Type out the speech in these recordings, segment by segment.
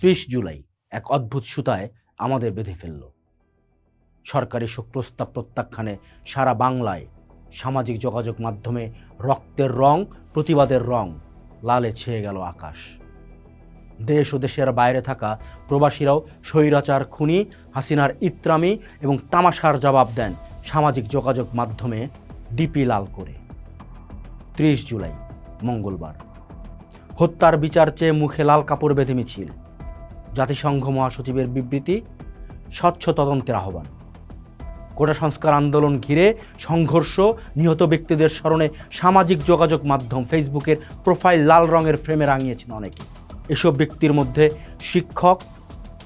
ত্রিশ জুলাই এক অদ্ভুত সুতায় আমাদের বেঁধে ফেলল। সরকারি শোক প্রস্তাব প্রত্যাখ্যানে সারা বাংলায় সামাজিক যোগাযোগ মাধ্যমে রক্তের রং, প্রতিবাদের রং লালে ছেয়ে গেল আকাশ। দেশ ও দেশের বাইরে থাকা প্রবাসীরাও স্বৈরাচার খুনি, হাসিনার ইত্রামি এবং তামাশার জবাব দেন সামাজিক যোগাযোগ মাধ্যমে ডিপি লাল করে। ত্রিশ জুলাই, মঙ্গলবার। হত্যার বিচার চেয়ে মুখে লাল কাপড় বেঁধে মিছিল। জাতিসংঘ মহাসচিবের বিবৃতি, স্বচ্ছ তদন্তের আহ্বান। কোটা সংস্কার আন্দোলন ঘিরে সংঘর্ষ, নিহত ব্যক্তিদের স্মরণে সামাজিক যোগাযোগ মাধ্যম ফেসবুকের প্রোফাইল লাল রঙের ফ্রেমে রাঙিয়েছেন অনেকে। এসব ব্যক্তির মধ্যে শিক্ষক,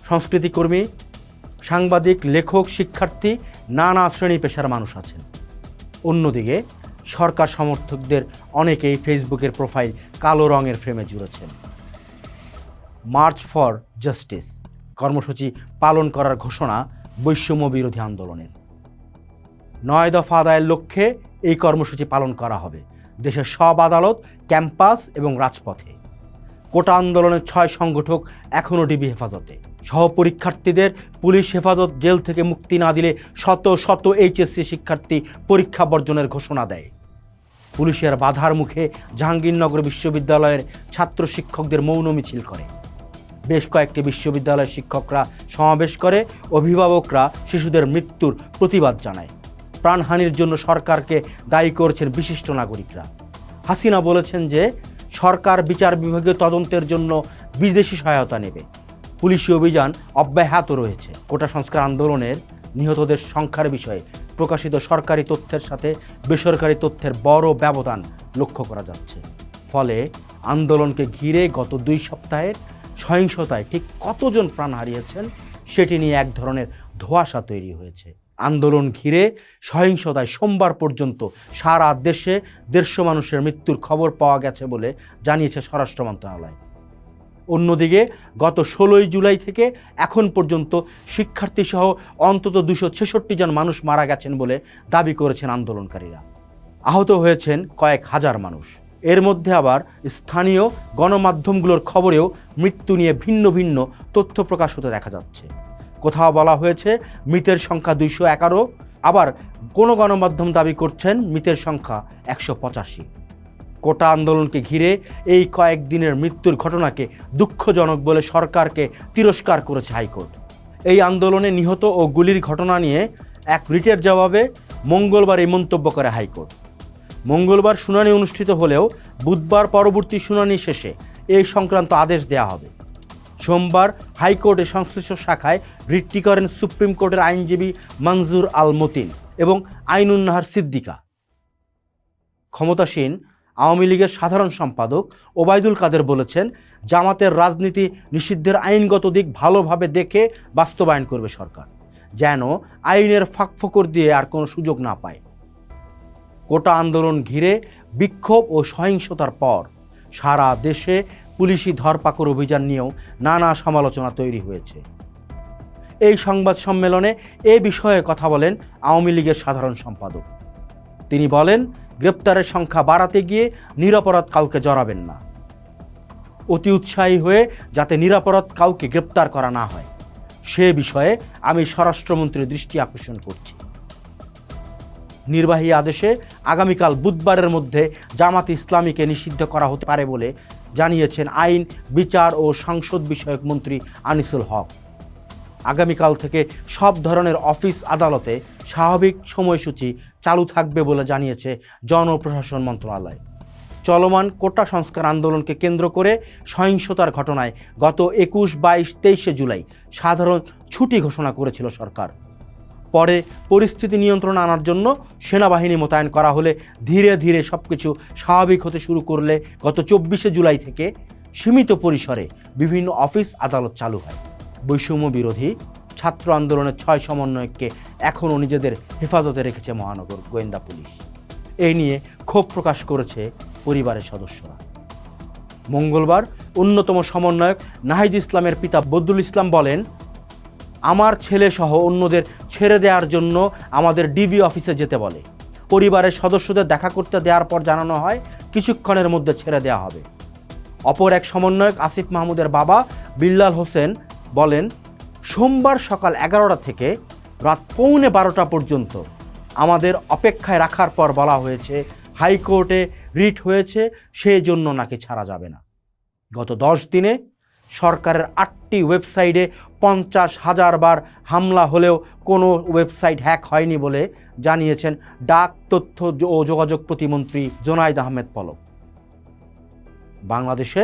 সংস্কৃতিকর্মী, সাংবাদিক, লেখক, শিক্ষার্থী, নানা শ্রেণি পেশার মানুষ আছেন। অন্যদিকে সরকার সমর্থকদের অনেকেই ফেসবুকের প্রোফাইল কালো রঙের ফ্রেমে জুড়েছেন। মার্চ ফর জাস্টিস, কর্মসূচি পালন করার ঘোষণা বৈষম্য বিরোধী আন্দোলনের। নয় দফা আদায়ের লক্ষ্যে এই কর্মসূচি পালন করা হবে দেশের সব আদালত, ক্যাম্পাস এবং রাজপথে। কোটা আন্দোলনের ছয় সংগঠক এখনও ডিবি হেফাজতে। সহপরীক্ষার্থীদের পুলিশ হেফাজত জেল থেকে মুক্তি না দিলে শত শত এইচএসসি শিক্ষার্থী পরীক্ষা বর্জনের ঘোষণা দেয়। পুলিশের বাধার মুখে জাহাঙ্গীরনগর বিশ্ববিদ্যালয়ের ছাত্র শিক্ষকদের মৌন মিছিল করে। বেশ কয়েকটি বিশ্ববিদ্যালয়ের শিক্ষকরা সমাবেশ করে। অভিভাবকরা শিশুদের মৃত্যুর প্রতিবাদ জানায়। প্রাণহানির জন্য সরকারকে দায়ী করছেন বিশিষ্ট নাগরিকরা। হাসিনা বলেছেন যে, সরকার বিচার বিভাগীয় তদন্তের জন্য বিদেশি সহায়তা নেবে। পুলিশি অভিযান অব্যাহত রয়েছে। কোটা সংস্কার আন্দোলনের নিহতদের সংখ্যার বিষয়ে প্রকাশিত সরকারি তথ্যের সাথে বেসরকারি তথ্যের বড় ব্যবধান লক্ষ্য করা যাচ্ছে। ফলে আন্দোলনকে ঘিরে গত দুই সপ্তাহের সহিংসতায় ঠিক কতজন প্রাণ হারিয়েছেন সেটি নিয়ে এক ধরনের ধোঁয়াশা তৈরি হয়েছে। আন্দোলন ঘিরে সহিংসতায় সোমবার পর্যন্ত সারা দেশে দেড়শো মানুষের মৃত্যুর খবর পাওয়া গেছে বলে জানিয়েছে স্বরাষ্ট্র মন্ত্রণালয়। অন্যদিকে গত ষোলোই জুলাই থেকে এখন পর্যন্ত শিক্ষার্থীসহ অন্তত দুশো ছেষট্টি জন মানুষ মারা গেছেন বলে দাবি করেছেন আন্দোলনকারীরা। আহত হয়েছেন কয়েক হাজার মানুষ। এর মধ্যে আবার স্থানীয় গণমাধ্যমগুলোর খবরেও মৃত্যু নিয়ে ভিন্ন ভিন্ন তথ্য প্রকাশ হতে দেখা যাচ্ছে। কোথাও বলা হয়েছে, মৃতের সংখ্যা দুইশো এগারো, আবার কোনো গণমাধ্যম দাবি করছেন মৃতের সংখ্যা একশো পঁচাশি। কোটা আন্দোলনকে ঘিরে এই কয়েকদিনের মৃত্যুর ঘটনাকে দুঃখজনক বলে সরকারকে তিরস্কার করেছে হাইকোর্ট। এই আন্দোলনে নিহত ও গুলির ঘটনা নিয়ে এক রিটের জবাবে মঙ্গলবার এই মন্তব্য করে হাইকোর্ট। মঙ্গলবার শুনানি অনুষ্ঠিত হলেও বুধবার পরবর্তী শুনানি শেষে এই সংক্রান্ত আদেশ দেওয়া হবে। সোমবার হাইকোর্টের সংশ্লিষ্ট শাখায় রিটটি করেন সুপ্রিম কোর্টের আইনজীবী মঞ্জুর আল মতিন এবং আইনুন্নাহার সিদ্দিকা। ক্ষমতাসীন আওয়ামী লীগের সাধারণ সম্পাদক ওবায়দুল কাদের বলেছেন, জামাতের রাজনীতি নিষিদ্ধের আইনগত দিক ভালোভাবে দেখে বাস্তবায়ন করবে সরকার, যেন আইনের ফাঁকফোকর দিয়ে আর কোনো সুযোগ না পায়। কোটা আন্দোলন ঘিরে বিক্ষোভ ও সহিংসতার পর সারা দেশে পুলিশি ধরপাকড় অভিযান নিয়েও নানা সমালোচনা তৈরি হয়েছে। এই সংবাদ সম্মেলনে এ বিষয়ে কথা বলেন আওয়ামী লীগের সাধারণ সম্পাদক। তিনি বলেন, গ্রেপ্তারের সংখ্যা বাড়াতে গিয়ে নিরাপরাধ কাউকে জড়াবেন না। অতি উৎসাহী হয়ে যাতে নিরাপরাধ কাউকে গ্রেপ্তার করা না হয়। সে বিষয়ে আমি স্বরাষ্ট্রমন্ত্রীর দৃষ্টি আকর্ষণ করছি। নির্বাহী আদেশে আগামীকাল বুধবারের মধ্যে জামাত ইসলামীকে নিষিদ্ধ করা হতে পারে বলে জানিয়েছেন আইন, বিচার ও সংসদ বিষয়ক মন্ত্রী আনিসুল হক। আগামীকাল থেকে সব ধরনের অফিস আদালতে স্বাভাবিক সময়সূচি চালু থাকবে বলে জানিয়েছে জনপ্রশাসন মন্ত্রণালয়। চলমান কোটা সংস্কার আন্দোলনকে কেন্দ্র করে সহিংসতার ঘটনায় গত একুশ, বাইশ, তেইশে জুলাই সাধারণ ছুটি ঘোষণা করেছিল সরকার। পরে পরিস্থিতি নিয়ন্ত্রণ আনার জন্য সেনাবাহিনী মোতায়েন করা হলে ধীরে ধীরে সব কিছু স্বাভাবিক হতে শুরু করলে গত চব্বিশে জুলাই থেকে সীমিত পরিসরে বিভিন্ন অফিস আদালত চালু হয়। বৈষম্য বিরোধী ছাত্র আন্দোলনের ছয় সমন্বয়ককে এখনও নিজেদের হেফাজতে রেখেছে মহানগর গোয়েন্দা পুলিশ। এই নিয়ে ক্ষোভ প্রকাশ করেছে পরিবারের সদস্যরা। মঙ্গলবার অন্যতম সমন্বয়ক নাহিদ ইসলামের পিতা বদুল ইসলাম বলেন আমার ছেলে সহ অন্যদের ছেড়ে দেওয়ার জন্য আমাদের ডিবি অফিসে যেতে বলে। পরিবারের সদস্যদের দেখা করতে দেওয়ার পর জানানো হয়, কিছুক্ষণের মধ্যে ছেড়ে দেওয়া হবে। অপর এক সমন্বয়ক আসিফ মাহমুদের বাবা বিল্লাল হোসেন বলেন, সোমবার সকাল এগারোটা থেকে রাত পৌনে বারোটা পর্যন্ত আমাদের অপেক্ষায় রাখার পর বলা হয়েছে, হাইকোর্টে রিট হয়েছে সেই জন্য নাকি ছাড়া যাবে না। গত দশ দিনে সরকারের আটটি ওয়েবসাইটে পঞ্চাশ হাজার বার হামলা হলেও কোনো ওয়েবসাইট হ্যাক হয়নি বলে জানিয়েছেন ডাক, তথ্য ও যোগাযোগ প্রতিমন্ত্রী জোনাইদ আহমেদ পলক। বাংলাদেশে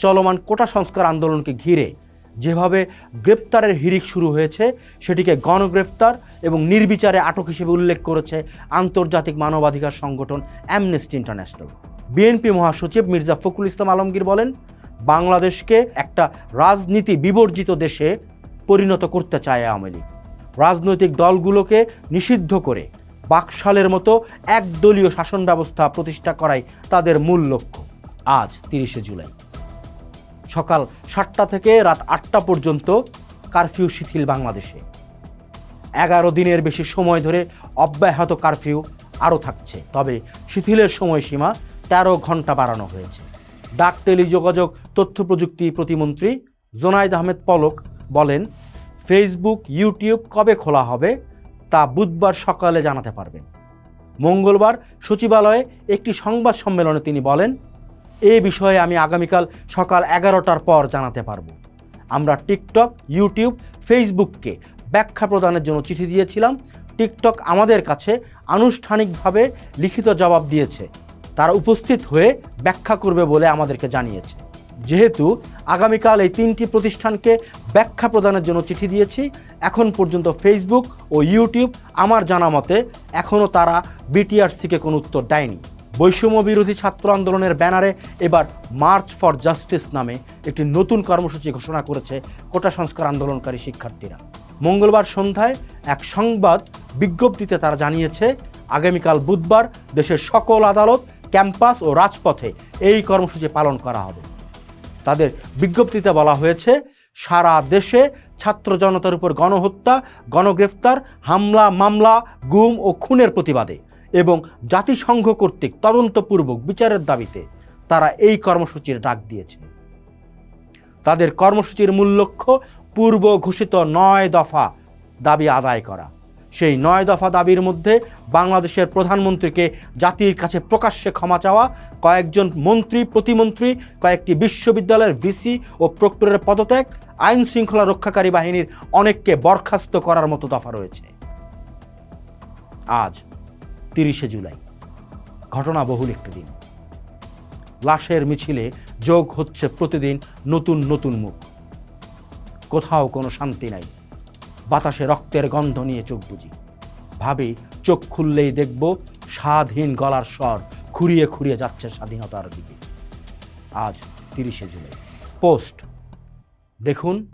চলমান কোটা সংস্কার আন্দোলনকে ঘিরে যেভাবে গ্রেপ্তারের হিড়িক শুরু হয়েছে, সেটিকে গণগ্রেপ্তার এবং নির্বিচারে আটক হিসেবে উল্লেখ করেছে আন্তর্জাতিক মানবাধিকার সংগঠন অ্যামনেস্টি ইন্টারন্যাশনাল। বিএনপি মহাসচিব মির্জা ফখরুল ইসলাম আলমগীর বলেন বাংলাদেশকে একটা রাজনীতি বিবর্জিত দেশে পরিণত করতে চায় আওয়ামী লীগ। রাজনৈতিক দলগুলোকে নিষিদ্ধ করে বাকশালের মতো একদলীয় শাসন ব্যবস্থা প্রতিষ্ঠা করাই তাদের মূল লক্ষ্য আজ তিরিশে জুলাই। সকাল সাতটা থেকে রাত আটটা পর্যন্ত কারফিউ শিথিল বাংলাদেশে। এগারো দিনের বেশি সময় ধরে অব্যাহত কারফিউ আরও থাকছে, তবে শিথিলের সময়সীমা তেরো ঘণ্টা বাড়ানো হয়েছে। ডাক টেলিযোগাযোগ তথ্য প্রযুক্তি প্রতিমন্ত্রী জোনাইদ আহমেদ পলক বলেন, ফেসবুক, ইউটিউব কবে খোলা হবে তা বুধবার সকালে জানাতে পারবেন। মঙ্গলবার সচিবালয়ে একটি সংবাদ সম্মেলনে তিনি বলেন, এ বিষয়ে আমি আগামীকাল সকাল এগারোটার পর জানাতে পারব। আমরা টিকটক, ইউটিউব, ফেসবুককে ব্যাখ্যা প্রদানের জন্য চিঠি দিয়েছিলাম। টিকটক আমাদের কাছে আনুষ্ঠানিকভাবে লিখিত জবাব দিয়েছে। তারা উপস্থিত হয়ে ব্যাখ্যা করবে বলে আমাদেরকে জানিয়েছে। যেহেতু আগামীকাল এই তিনটি প্রতিষ্ঠানকে ব্যাখ্যা প্রদানের জন্য চিঠি দিয়েছি, এখন পর্যন্ত ফেসবুক ও ইউটিউব আমার জানা মতে এখনও তারা বিটিআরসিকে কোনো উত্তর দেয়নি। বৈষম্য বিরোধী ছাত্র আন্দোলনের ব্যানারে এবার মার্চ ফর জাস্টিস নামে একটি নতুন কর্মসূচি ঘোষণা করেছে কোটা সংস্কার আন্দোলনকারী শিক্ষার্থীরা। মঙ্গলবার সন্ধ্যায় এক সংবাদ বিজ্ঞপ্তিতে তারা জানিয়েছে, আগামীকাল বুধবার দেশের সকল আদালত ক্যাম্পাস ও রাজপথে এই কর্মসূচি পালন করা হবে। তাদের বিজ্ঞপ্তিতে বলা হয়েছে, সারা দেশে ছাত্র জনতার উপর গণহত্যা, গণগ্রেফতার, হামলা, মামলা, গুম ও খুনের প্রতিবাদে এবং জাতিসংঘ কর্তৃক তদন্তপূর্বক বিচারের দাবিতে তারা এই কর্মসূচির ডাক দিয়েছে। তাদের কর্মসূচির মূল লক্ষ্য পূর্ব ঘোষিত নয় দফা দাবি আদায় করা। সেই নয় দফা দাবির মধ্যে বাংলাদেশের প্রধানমন্ত্রীকে জাতির কাছে প্রকাশ্যে ক্ষমা চাওয়া, কয়েকজন মন্ত্রী, প্রতিমন্ত্রী, কয়েকটি বিশ্ববিদ্যালয়ের ভিসি ও প্রক্টরের পদত্যাগ, আইন শৃঙ্খলা রক্ষাকারী বাহিনীর অনেককে বরখাস্ত করার মতো দফা রয়েছে। আজ তিরিশে জুলাই ঘটনা বহুল একটি দিন। লাশের মিছিলে যোগ হচ্ছে প্রতিদিন নতুন নতুন মুখ। কোথাও কোনো শান্তি নাই। বাতাসে রক্তের গন্ধ নিয়ে চোখ বুঝি ভাবি, চোখ খুললেই দেখব স্বাধীন গলার স্বর খুঁড়িয়ে খুঁড়িয়ে যাচ্ছে স্বাধীনতার দিকে। আজ তিরিশে জুলাই। পোস্ট। দেখুন,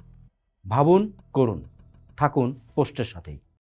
ভাবুন, করুন। থাকুন পোস্টের সাথেই।